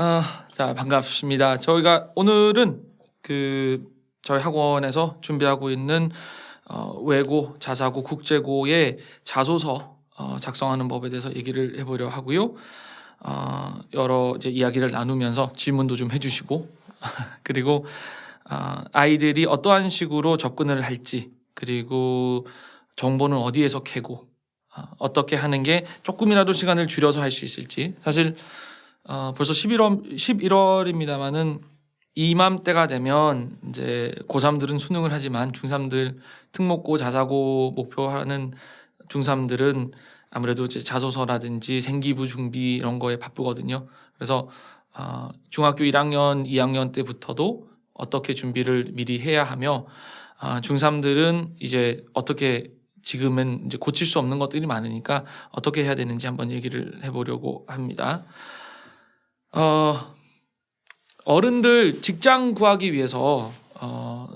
아, 자 반갑습니다. 저희가 오늘은 그 저희 학원에서 준비하고 있는 어, 외고, 자사고, 국제고의 자소서 어, 작성하는 법에 대해서 얘기를 해보려 하고요. 어, 여러 이제 이야기를 나누면서 질문도 좀 해주시고 그리고 아, 아이들이 어떠한 식으로 접근을 할지 그리고 정보는 어디에서 캐고 아, 어떻게 하는 게 조금이라도 시간을 줄여서 할 수 있을지 사실 어, 벌써 11월 11월입니다만은 이맘때가 되면 이제 고3들은 수능을 하지만 중3들 특목고 자사고 목표하는 중3들은 아무래도 이제 자소서라든지 생기부 준비 이런 거에 바쁘거든요. 그래서 어, 중학교 1학년, 2학년 때부터도 어떻게 준비를 미리 해야 하며 아, 중3들은 이제 어떻게 지금은 이제 고칠 수 없는 것들이 많으니까 어떻게 해야 되는지 한번 얘기를 해보려고 합니다. 어, 어른들 직장 구하기 위해서 어,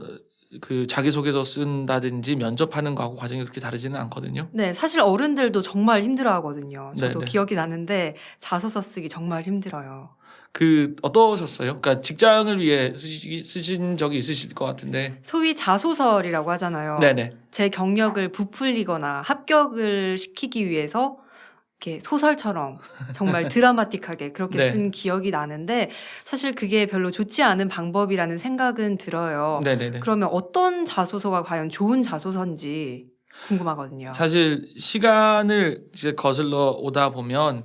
그 자기소개서 쓴다든지 면접하는 거하고 과정이 그렇게 다르지는 않거든요. 네, 사실 어른들도 정말 힘들어하거든요. 저도 네네. 기억이 나는데 자소서 쓰기 정말 힘들어요. 그 어떠셨어요? 그러니까 직장을 위해 쓰시, 쓰신 적이 있으실 것 같은데. 소위 자소설이라고 하잖아요. 네네. 제 경력을 부풀리거나 합격을 시키기 위해서 이렇게 소설처럼 정말 드라마틱하게 그렇게 네. 쓴 기억이 나는데 사실 그게 별로 좋지 않은 방법이라는 생각은 들어요. 네네네. 그러면 어떤 자소서가 과연 좋은 자소서인지 궁금하거든요. 사실 시간을 이제 거슬러 오다 보면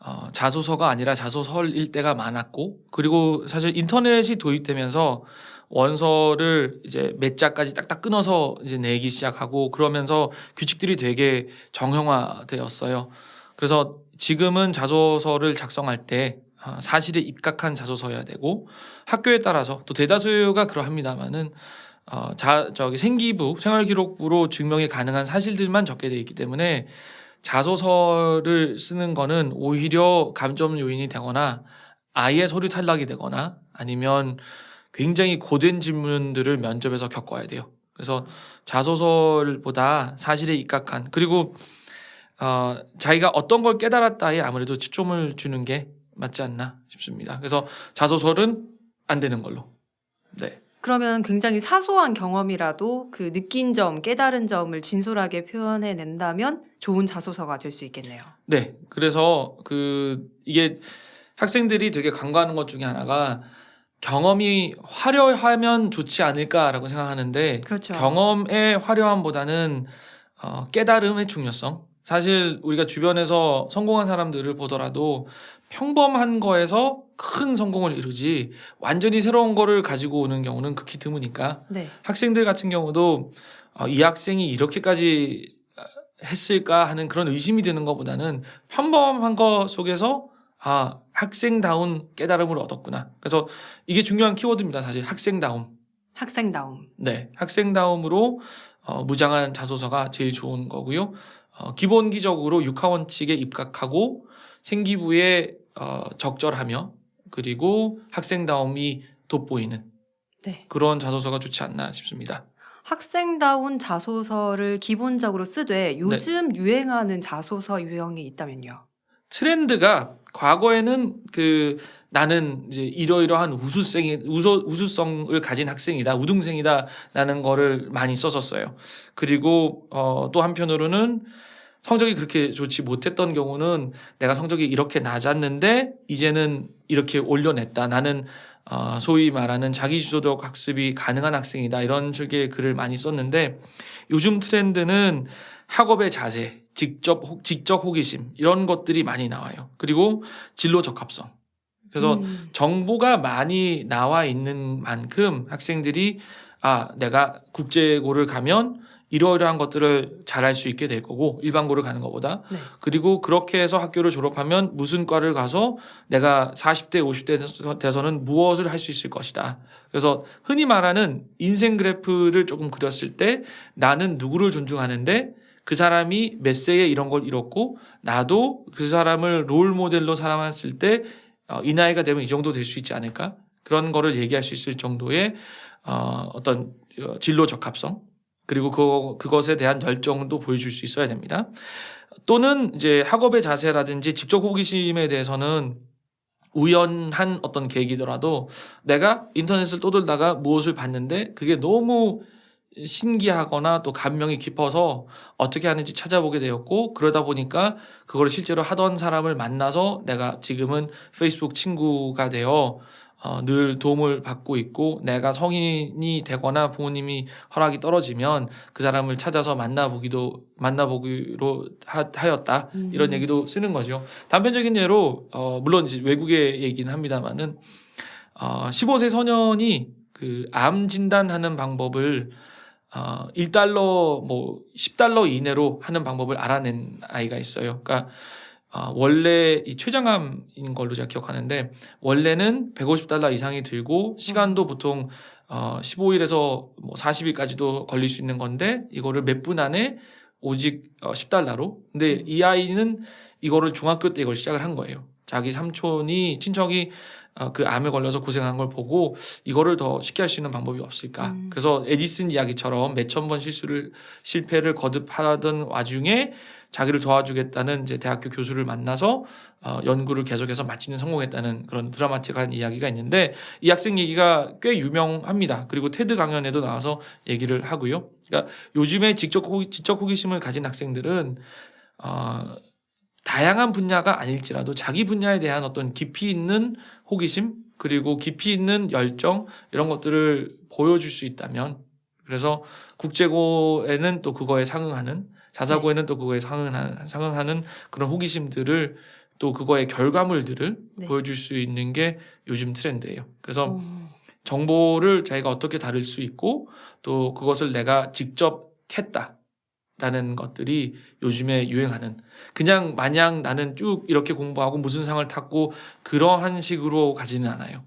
어, 자소서가 아니라 자소서일 때가 많았고 그리고 사실 인터넷이 도입되면서 원서를 이제 몇 자까지 딱딱 끊어서 이제 내기 시작하고 그러면서 규칙들이 되게 정형화되었어요. 그래서 지금은 자소서를 작성할 때 아, 사실에 입각한 자소서여야 되고 학교에 따라서 또 대다수가 그러합니다만은 어, 자, 저기 생기부, 생활기록부로 증명이 가능한 사실들만 적게 돼 있기 때문에 자소서를 쓰는 거는 오히려 감점 요인이 되거나 아예 서류 탈락이 되거나 아니면 굉장히 고된 질문들을 면접에서 겪어야 돼요. 그래서 자소서보다 사실에 입각한 그리고 어, 자기가 어떤 걸 깨달았다에 아무래도 초점을 주는 게 맞지 않나 싶습니다. 그래서 자소서는 안 되는 걸로. 네. 그러면 굉장히 사소한 경험이라도 그 느낀 점, 깨달은 점을 진솔하게 표현해 낸다면 좋은 자소서가 될 수 있겠네요. 네. 그래서 그 이게 학생들이 되게 간과하는 것 중에 하나가 경험이 화려하면 좋지 않을까라고 생각하는데 그렇죠. 경험의 화려함보다는 어, 깨달음의 중요성. 사실 우리가 주변에서 성공한 사람들을 보더라도 평범한 거에서 큰 성공을 이루지 완전히 새로운 거를 가지고 오는 경우는 극히 드무니까 네. 학생들 같은 경우도 어, 이 학생이 이렇게까지 어, 했을까 하는 그런 의심이 드는 것보다는 평범한 거 속에서 아 학생다운 깨달음을 얻었구나. 그래서 이게 중요한 키워드입니다. 사실 학생다움. 학생다움. 네, 학생다움으로 어, 무장한 자소서가 제일 좋은 거고요. 어, 기본기적으로 육하원 칙에 입각하고 생기부에 어, 적절하며 그리고 학생다움이 돋보이는 네. 그런 자소서가 좋지 않나 싶습니다. 학생다운 자소서를 기본적으로 쓰되 요즘 유행하는 자소서 유형이 있다면요. 트렌드가 과거에는 그 나는 이제 이러이러한 우수성이 우수, 우수성을 가진 학생이다 우등생이다라는 거를 많이 썼었어요. 그리고 어, 또 한편으로는 성적이 그렇게 좋지 못했던 경우는 내가 성적이 이렇게 낮았는데 이제는 이렇게 올려냈다. 나는 어, 소위 말하는 자기주도적 학습이 가능한 학생이다. 이런 식의 글을 많이 썼는데 요즘 트렌드는 학업의 자세, 직접 호- 직접 호기심 이런 것들이 많이 나와요. 그리고 진로 적합성. 그래서 음, 정보가 많이 나와 있는 만큼 학생들이 아 내가 국제고를 가면 이러이러한 것들을 잘할 수 있게 될 거고 일반고를 가는 것보다 네. 그리고 그렇게 해서 학교를 졸업하면 무슨 과를 가서 내가 40대 50대 돼서는 무엇을 할 수 있을 것이다. 그래서 흔히 말하는 인생 그래프를 조금 그렸을 때 나는 누구를 존중하는데 그 사람이 몇 세에 이런 걸 이뤘고 나도 그 사람을 롤 모델로 삼았을 때 어, 이 나이가 되면 이 정도 될 수 있지 않을까? 그런 거를 얘기할 수 있을 정도의 어, 어떤 어, 진로 적합성 그리고 그, 그것에 대한 열정도 보여줄 수 있어야 됩니다. 또는 이제 학업의 자세라든지 직접 호기심에 대해서는 우연한 어떤 계기더라도 내가 인터넷을 떠돌다가 무엇을 봤는데 그게 너무 신기하거나 또 감명이 깊어서 어떻게 하는지 찾아보게 되었고 그러다 보니까 그걸 실제로 하던 사람을 만나서 내가 지금은 페이스북 친구가 되어 어, 늘 도움을 받고 있고 내가 성인이 되거나 부모님이 허락이 떨어지면 그 사람을 찾아서 만나보기도 만나보기로 하, 하였다 음. 이런 얘기도 쓰는 거죠. 단편적인 예로 어, 물론 이제 외국의 얘기는 합니다만은 어, 15세 소년이 그 암 진단하는 방법을 어, 1달러 뭐 10달러 이내로 하는 방법을 알아낸 아이가 있어요. 그러니까 어, 원래 이 췌장암인 걸로 제가 기억하는데 원래는 150달러 이상이 들고 시간도 보통 어, 15일에서 뭐 40일까지도 걸릴 수 있는 건데 이거를 몇 분 안에 오직 어, 10달러로. 근데 이 아이는 이거를 중학교 때 이걸 시작을 한 거예요. 자기 삼촌이 친척이 어, 그 암에 걸려서 고생한 걸 보고 이거를 더 쉽게 할 수 있는 방법이 없을까. 음. 그래서 에디슨 이야기처럼 몇천 번 실수를 실패를 거듭하던 와중에 자기를 도와주겠다는 이제 대학교 교수를 만나서 어, 연구를 계속해서 마치는 성공했다는 그런 드라마틱한 이야기가 있는데 이 학생 얘기가 꽤 유명합니다. 그리고 테드 강연에도 나와서 얘기를 하고요. 그러니까 요즘에 직접 호기, 지적 호기심을 가진 학생들은 어, 다양한 분야가 아닐지라도 자기 분야에 대한 어떤 깊이 있는 호기심 그리고 깊이 있는 열정 이런 것들을 보여줄 수 있다면 그래서 국제고에는 또 그거에 상응하는 자사고에는 또 그거에 상응하는, 상응하는 그런 호기심들을 또 그거의 결과물들을 네. 보여줄 수 있는 게 요즘 트렌드예요. 그래서 어. 정보를 자기가 어떻게 다룰 수 있고 또 그것을 내가 직접 했다 라는 것들이 요즘에 유행하는 그냥 마냥 나는 쭉 이렇게 공부하고 무슨 상을 탔고 그러한 식으로 가지는 않아요.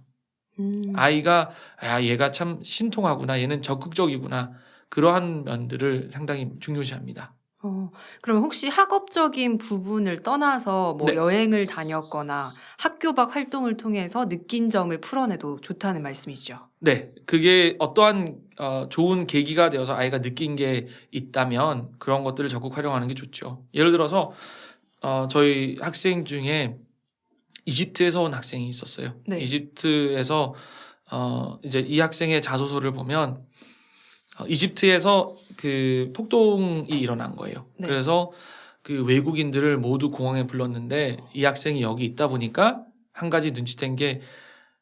음. 아이가 야 얘가 참 신통하구나 얘는 적극적이구나 그러한 면들을 상당히 중요시합니다. 어, 그러면 혹시 학업적인 부분을 떠나서 뭐 네. 여행을 다녔거나 학교 밖 활동을 통해서 느낀 점을 풀어내도 좋다는 말씀이죠. 네, 그게 어떠한 어, 좋은 계기가 되어서 아이가 느낀 게 있다면 그런 것들을 적극 활용하는 게 좋죠. 예를 들어서 어, 저희 학생 중에 이집트에서 온 학생이 있었어요. 네. 이집트에서 어, 이제 이 학생의 자소서를 보면 어, 이집트에서 그 폭동이 일어난 거예요. 네. 그래서 그 외국인들을 모두 공항에 불렀는데 이 학생이 여기 있다 보니까 한 가지 눈치챈 게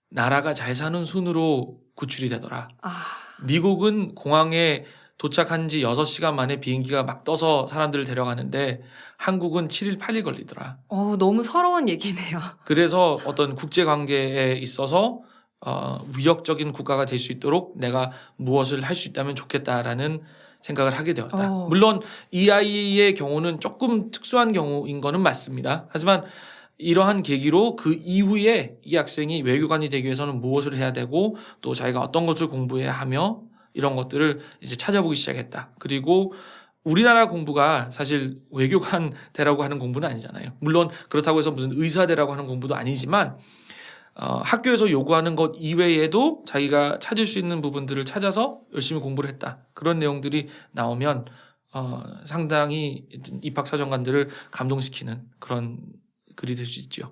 나라가 잘 사는 순으로 구출이 되더라. 아, 미국은 공항에 도착한 지 6시간 만에 비행기가 막 떠서 사람들을 데려가는데 한국은 7일, 8일 걸리더라. 어, 너무 서러운 얘기네요. 그래서 어떤 국제 관계에 있어서 어, 위력적인 국가가 될 수 있도록 내가 무엇을 할 수 있다면 좋겠다라는 생각을 하게 되었다. 어. 물론 이 아이의 경우는 조금 특수한 경우인 거는 맞습니다. 하지만 이러한 계기로 그 이후에 이 학생이 외교관이 되기 위해서는 무엇을 해야 되고 또 자기가 어떤 것을 공부해야 하며 이런 것들을 이제 찾아보기 시작했다. 그리고 우리나라 공부가 사실 외교관 되라고 하는 공부는 아니잖아요. 물론 그렇다고 해서 무슨 의사 되라고 하는 공부도 아니지만 어, 학교에서 요구하는 것 이외에도 자기가 찾을 수 있는 부분들을 찾아서 열심히 공부를 했다. 그런 내용들이 나오면 어, 상당히 입학 사정관들을 감동시키는 그런 글이 될 수 있죠.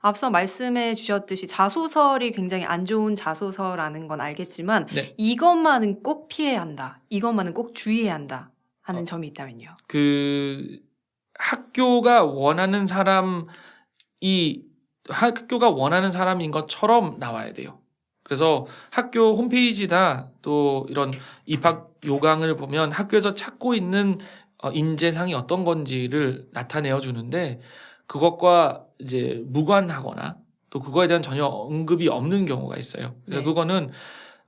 앞서 말씀해 주셨듯이 자소설이 굉장히 안 좋은 자소서라는 건 알겠지만 네. 이것만은 꼭 피해야 한다. 이것만은 꼭 주의해야 한다. 하는 어. 점이 있다면요. 그 학교가 원하는 사람이 학교가 원하는 사람인 것처럼 나와야 돼요. 그래서 학교 홈페이지나 또 이런 입학 요강을 보면 학교에서 찾고 있는 어, 인재상이 어떤 건지를 나타내어 주는데 그것과 이제 무관하거나 또 그거에 대한 전혀 언급이 없는 경우가 있어요. 그래서 네. 그거는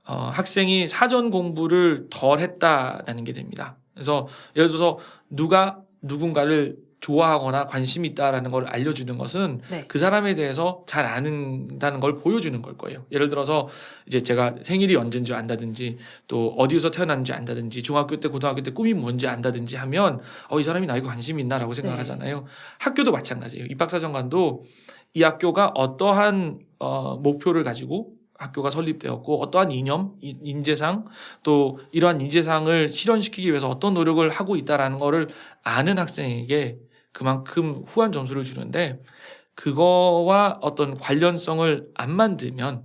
어, 학생이 사전 공부를 덜 했다라는 게 됩니다. 그래서 예를 들어서 누가 누군가를 좋아하거나 관심 이 있다라는 걸 알려주는 것은 네. 그 사람에 대해서 잘 아는다는 걸 보여주는 걸 거예요. 예를 들어서 이제 제가 생일이 언제인 줄 안다든지 또 어디서 태어났는지 안다든지 중학교 때 고등학교 때 꿈이 뭔지 안다든지 하면 어 이 사람이 나에게 관심이 있나라고 생각하잖아요. 학교도 마찬가지예요. 입학사정관도 이 학교가 어떠한 어, 목표를 가지고 학교가 설립되었고 어떠한 이념, 이- 인재상 또 이러한 인재상을 실현시키기 위해서 어떤 노력을 하고 있다라는 거를 아는 학생에게 그만큼 후한 점수를 주는데 그거와 어떤 관련성을 안 만들면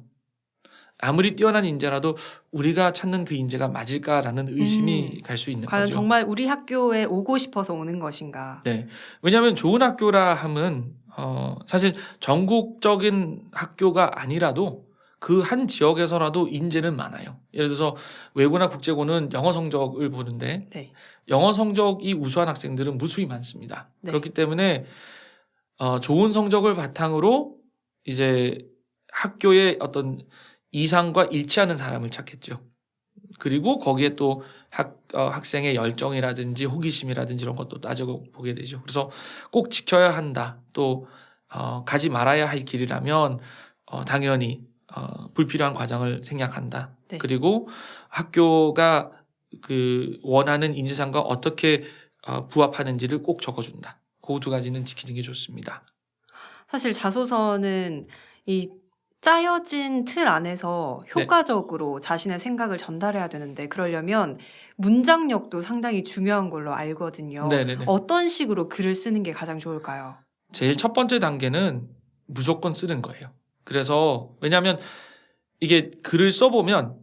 아무리 뛰어난 인재라도 우리가 찾는 그 인재가 맞을까라는 의심이 갈수 있는 음. 과연 거죠. 정말 우리 학교에 오고 싶어서 오는 것인가? 네. 왜냐하면 좋은 학교라 함은 어, 사실 전국적인 학교가 아니라도 그 한 지역에서라도 인재는 많아요. 예를 들어서 외고나 국제고는 영어 성적을 보는데 네. 영어 성적이 우수한 학생들은 무수히 많습니다. 네. 그렇기 때문에 어, 좋은 성적을 바탕으로 이제 학교의 어떤 이상과 일치하는 사람을 찾겠죠. 그리고 거기에 또 학, 어, 학생의 열정이라든지 호기심이라든지 이런 것도 따지고 보게 되죠. 그래서 꼭 지켜야 한다. 또 어, 가지 말아야 할 길이라면 어, 당연히 어, 불필요한 과정을 생략한다. 네. 그리고 학교가 그 원하는 인지상과 어떻게 어, 부합하는지를 꼭 적어준다. 그 두 가지는 지키는 게 좋습니다. 사실 자소서는 이 짜여진 틀 안에서 네. 효과적으로 자신의 생각을 전달해야 되는데 그러려면 문장력도 상당히 중요한 걸로 알거든요. 네네네. 어떤 식으로 글을 쓰는 게 가장 좋을까요? 제일 첫 번째 단계는 무조건 쓰는 거예요. 그래서 왜냐하면 이게 글을 써보면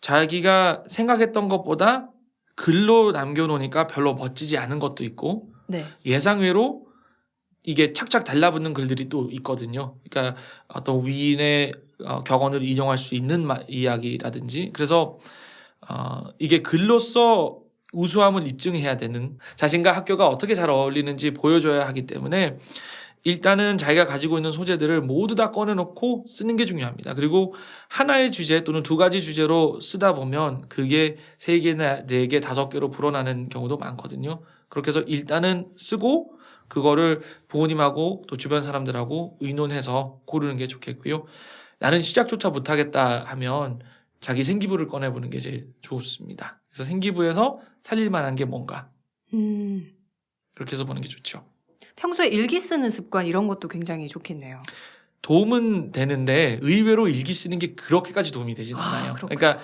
자기가 생각했던 것보다 글로 남겨놓으니까 별로 멋지지 않은 것도 있고 네. 예상외로 이게 착착 달라붙는 글들이 또 있거든요. 그러니까 어떤 위인의 어, 격언을 인용할 수 있는 마- 이야기라든지 그래서 어, 이게 글로써 우수함을 입증해야 되는 자신과 학교가 어떻게 잘 어울리는지 보여줘야 하기 때문에 일단은 자기가 가지고 있는 소재들을 모두 다 꺼내놓고 쓰는 게 중요합니다. 그리고 하나의 주제 또는 두 가지 주제로 쓰다 보면 그게 세 개나 네 개, 다섯 개로 불어나는 경우도 많거든요. 그렇게 해서 일단은 쓰고 그거를 부모님하고 또 주변 사람들하고 의논해서 고르는 게 좋겠고요. 나는 시작조차 못하겠다 하면 자기 생기부를 꺼내보는 게 제일 좋습니다. 그래서 생기부에서 살릴 만한 게 뭔가 음, 그렇게 해서 보는 게 좋죠. 평소에 일기 쓰는 습관 이런 것도 굉장히 좋겠네요. 도움은 되는데 의외로 일기 쓰는 게 그렇게까지 도움이 되진 아, 않아요. 그렇군요. 그러니까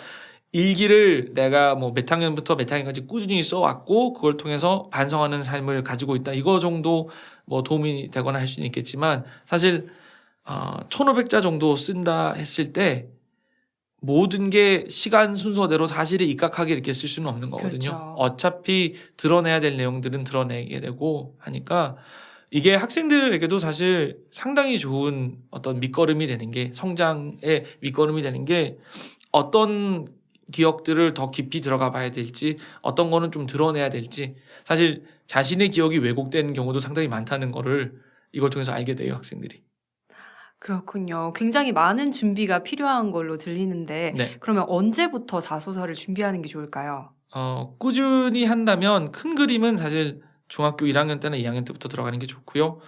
일기를 내가 뭐 몇 학년부터 몇 학년까지 꾸준히 써왔고 그걸 통해서 반성하는 삶을 가지고 있다. 이거 정도 뭐 도움이 되거나 할 수는 있겠지만 사실 어, 1500자 정도 쓴다 했을 때 모든 게 시간 순서대로 사실에 입각하게 이렇게 쓸 수는 없는 거거든요. 그렇죠. 어차피 드러내야 될 내용들은 드러내게 되고 하니까 이게 학생들에게도 사실 상당히 좋은 어떤 밑거름이 되는 게 성장의 밑거름이 되는 게 어떤 기억들을 더 깊이 들어가 봐야 될지 어떤 거는 좀 드러내야 될지 사실 자신의 기억이 왜곡된 경우도 상당히 많다는 거를 이걸 통해서 알게 돼요 학생들이. 그렇군요. 굉장히 많은 준비가 필요한 걸로 들리는데 네. 그러면 언제부터 자소서를 준비하는 게 좋을까요? 어, 꾸준히 한다면 큰 그림은 사실 중학교 1학년 때나 2학년 때부터 들어가는 게 좋고요.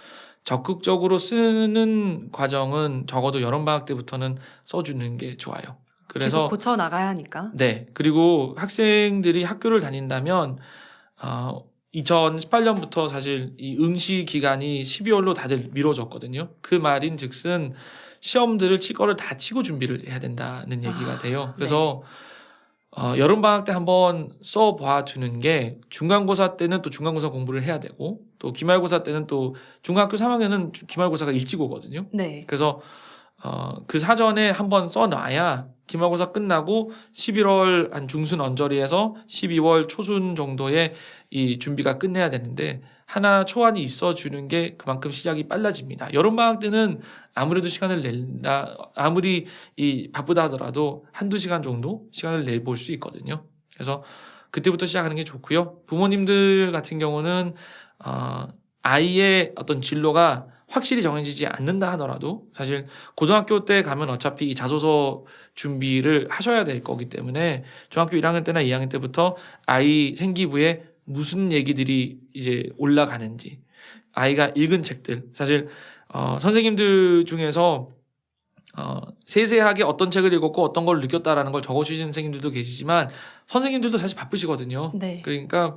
적극적으로 쓰는 과정은 적어도 여름방학 때부터는 써주는 게 좋아요. 계속 그래서 고쳐 나가야 하니까. 네 그리고 학생들이 학교를 다닌다면 어, 2018년부터 사실 이 응시 기간이 12월로 다들 미뤄졌거든요. 그 말인 즉슨 시험들을 칠 거를 다 치고 준비를 해야 된다는 얘기가 아, 돼요. 그래서 어, 여름 방학 때 한번 써봐 주는 게 중간고사 때는 또 중간고사 공부를 해야 되고 또 기말고사 때는 또 중학교 3학년은 기말고사가 일찍 오거든요. 네. 그래서 어, 그 사전에 한번 써놔야 기말고사 끝나고 11월 한 중순 언저리에서 12월 초순 정도에 이 준비가 끝내야 되는데 하나 초안이 있어 주는 게 그만큼 시작이 빨라집니다. 여름 방학 때는 아무래도 시간을 낸다 아무리 이 바쁘다 하더라도 한두 시간 정도 시간을 내볼 수 있거든요. 그래서 그때부터 시작하는 게 좋고요. 부모님들 같은 경우는 어, 아이의 어떤 진로가 확실히 정해지지 않는다 하더라도 사실 고등학교 때 가면 어차피 이 자소서 준비를 하셔야 될 거기 때문에 중학교 1학년 때나 2학년 때부터 아이 생기부에 무슨 얘기들이 이제 올라가는지 아이가 읽은 책들 사실 어, 선생님들 중에서 어, 세세하게 어떤 책을 읽었고 어떤 걸 느꼈다라는 걸 적어주시는 선생님들도 계시지만 선생님들도 사실 바쁘시거든요. 네. 그러니까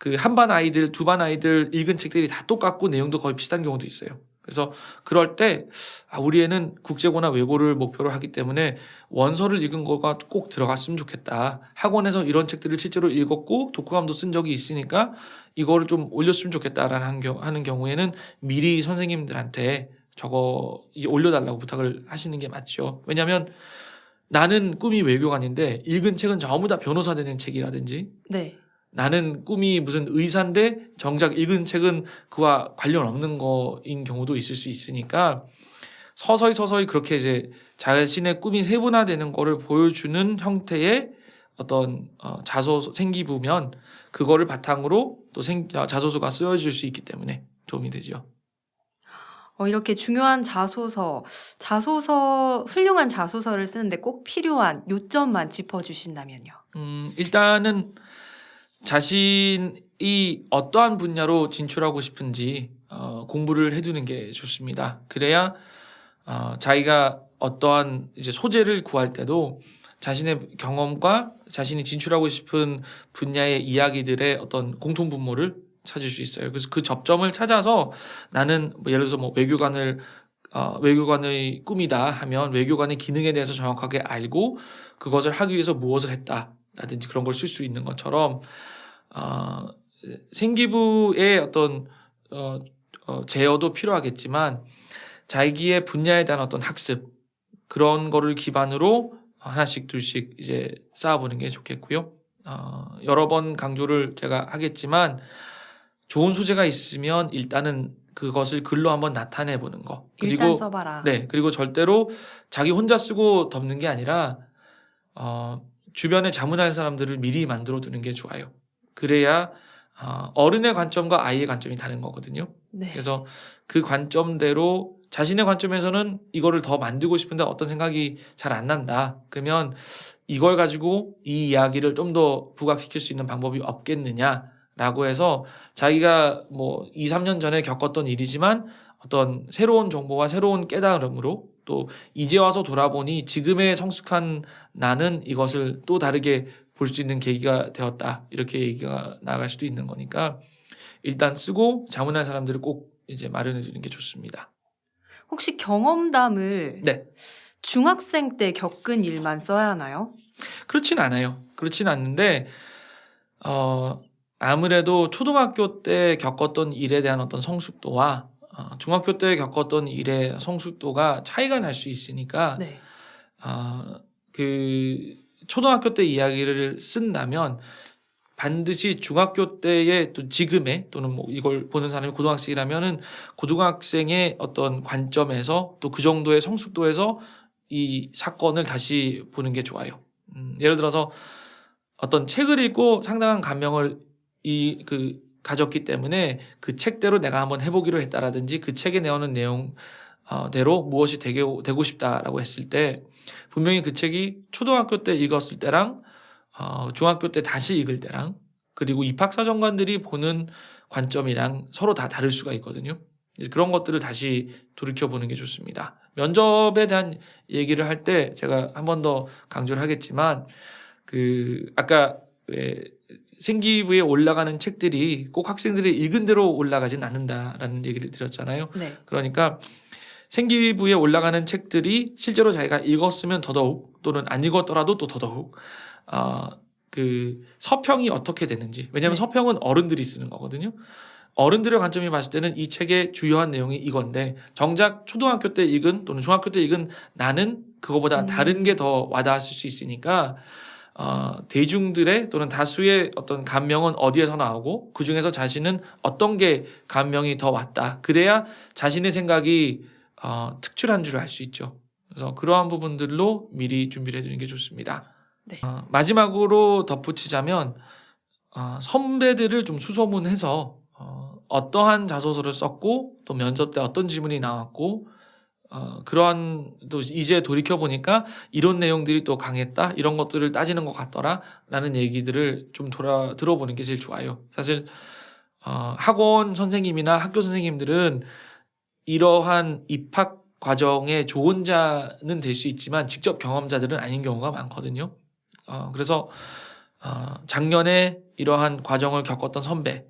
그 한 반 아이들, 두 반 아이들 읽은 책들이 다 똑같고 내용도 거의 비슷한 경우도 있어요. 그래서 그럴 때 아, 우리 애는 국제고나 외고를 목표로 하기 때문에 원서를 읽은 거가 꼭 들어갔으면 좋겠다. 학원에서 이런 책들을 실제로 읽었고 독후감도 쓴 적이 있으니까 이거를 좀 올렸으면 좋겠다라는 하는 경우에는 미리 선생님들한테 이- 올려달라고 부탁을 하시는 게 맞죠. 왜냐하면 나는 꿈이 외교관인데 읽은 책은 전부 다 변호사 되는 책이라든지 네. 나는 꿈이 무슨 의사인데 정작 읽은 책은 그와 관련 없는 거인 경우도 있을 수 있으니까 서서히 서서히 그렇게 이제 자신의 꿈이 세분화되는 거를 보여주는 형태의 어떤 어, 자소서 생기부면 그거를 바탕으로 또 생, 어, 자소서가 쓰여질 수 있기 때문에 도움이 되죠. 어, 이렇게 중요한 자소서, 자소서, 훌륭한 자소서를 쓰는데 꼭 필요한 요점만 짚어주신다면요. 음, 일단은 자신이 어떠한 분야로 진출하고 싶은지 어, 공부를 해두는 게 좋습니다. 그래야 어, 자기가 어떠한 이제 소재를 구할 때도 자신의 경험과 자신이 진출하고 싶은 분야의 이야기들의 어떤 공통 분모를 찾을 수 있어요. 그래서 그 접점을 찾아서 나는 뭐 예를 들어서 뭐 외교관을 어, 외교관의 꿈이다 하면 외교관의 기능에 대해서 정확하게 알고 그것을 하기 위해서 무엇을 했다 라든지 그런 걸 쓸 수 있는 것처럼 어, 생기부의 어떤 어, 어, 제어도 필요하겠지만 자기의 분야에 대한 어떤 학습 그런 거를 기반으로 하나씩 둘씩 이제 쌓아보는 게 좋겠고요. 어, 여러 번 강조를 제가 하겠지만 좋은 소재가 있으면 일단은 그것을 글로 한번 나타내 보는 거. 써봐라. 네, 그리고 절대로 자기 혼자 쓰고 덮는 게 아니라 어, 주변에 자문할 사람들을 미리 만들어 두는 게 좋아요. 그래야 어, 어른의 관점과 아이의 관점이 다른 거거든요. 네. 그래서 그 관점대로 자신의 관점에서는 이거를 더 만들고 싶은데 어떤 생각이 잘 안 난다. 그러면 이걸 가지고 이 이야기를 좀 더 부각시킬 수 있는 방법이 없겠느냐라고 해서 자기가 뭐 2, 3년 전에 겪었던 일이지만 어떤 새로운 정보와 새로운 깨달음으로 또 이제 와서 돌아보니 지금의 성숙한 나는 이것을 또 다르게 볼 수 있는 계기가 되었다. 이렇게 얘기가 나갈 수도 있는 거니까 일단 쓰고 자문할 사람들을 꼭 이제 마련해 주는 게 좋습니다. 혹시 경험담을 네. 중학생 때 겪은 일만 써야 하나요? 그렇진 않아요. 그렇진 않는데 어 아무래도 초등학교 때 겪었던 일에 대한 어떤 성숙도와 어, 중학교 때 겪었던 일의 성숙도가 차이가 날 수 있으니까 네. 아, 그 초등학교 때 이야기를 쓴다면 반드시 중학교 때의 또 지금의 또는 뭐 이걸 보는 사람이 고등학생이라면은 고등학생의 어떤 관점에서 또 그 정도의 성숙도에서 이 사건을 다시 보는 게 좋아요. 음, 예를 들어서 어떤 책을 읽고 상당한 감명을 이 그 가졌기 때문에 그 책대로 내가 한번 해보기로 했다라든지 그 책에 내오는 내용 어, 대로 무엇이 되게 되고 싶다라고 했을 때 분명히 그 책이 초등학교 때 읽었을 때랑 어, 중학교 때 다시 읽을 때랑 그리고 입학사정관들이 보는 관점이랑 서로 다 다를 수가 있거든요. 그런 것들을 다시 돌이켜 보는 게 좋습니다. 면접에 대한 얘기를 할 때 제가 한 번 더 강조를 하겠지만 그 아까 왜 생기부에 올라가는 책들이 꼭 학생들이 읽은 대로 올라가진 않는다라는 얘기를 드렸잖아요. 네. 그러니까 생기부에 올라가는 책들이 실제로 자기가 읽었으면 더더욱 또는 안 읽었더라도 또 더더욱 아, 그 서평이 어떻게 되는지 왜냐하면 네. 서평은 어른들이 쓰는 거거든요. 어른들의 관점이 봤을 때는 이 책의 주요한 내용이 이건데 정작 초등학교 때 읽은 또는 중학교 때 읽은 나는 그거보다 음. 다른 게 더 와닿았을 수 있으니까 어, 대중들의 또는 다수의 어떤 감명은 어디에서 나오고 그 중에서 자신은 어떤 게 감명이 더 왔다. 그래야 자신의 생각이 어, 특출한 줄 알 수 있죠. 그래서 그러한 부분들로 미리 준비를 해두는 게 좋습니다. 네. 어, 마지막으로 덧붙이자면 어, 선배들을 좀 수소문해서 어, 어떠한 자소서를 썼고 또 면접 때 어떤 질문이 나왔고 어, 그러한 또 이제 돌이켜 보니까 이런 내용들이 또 강했다 이런 것들을 따지는 것 같더라라는 얘기들을 좀 돌아 들어보는 게 제일 좋아요. 사실 어, 학원 선생님이나 학교 선생님들은 이러한 입학 과정의 조언자는 될 수 있지만 직접 경험자들은 아닌 경우가 많거든요. 어, 그래서 어, 작년에 이러한 과정을 겪었던 선배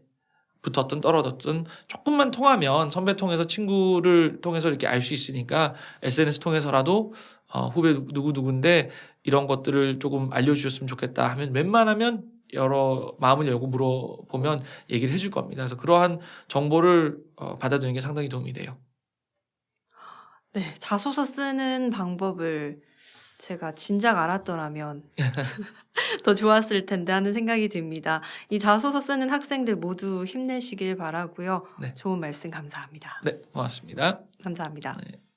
붙었든 떨어졌든 조금만 통하면 선배 통해서 친구를 통해서 이렇게 알 수 있으니까 SNS 통해서라도 어, 후배 누구 누구인데 이런 것들을 조금 알려주셨으면 좋겠다 하면 웬만하면 여러 마음을 열고 물어보면 얘기를 해줄 겁니다. 그래서 그러한 정보를 어, 받아들이는 게 상당히 도움이 돼요. 네, 자소서 쓰는 방법을 제가 진작 알았더라면 더 좋았을 텐데 하는 생각이 듭니다. 이 자소서 쓰는 학생들 모두 힘내시길 바라고요. 네. 좋은 말씀 감사합니다. 네, 고맙습니다. 감사합니다. 네.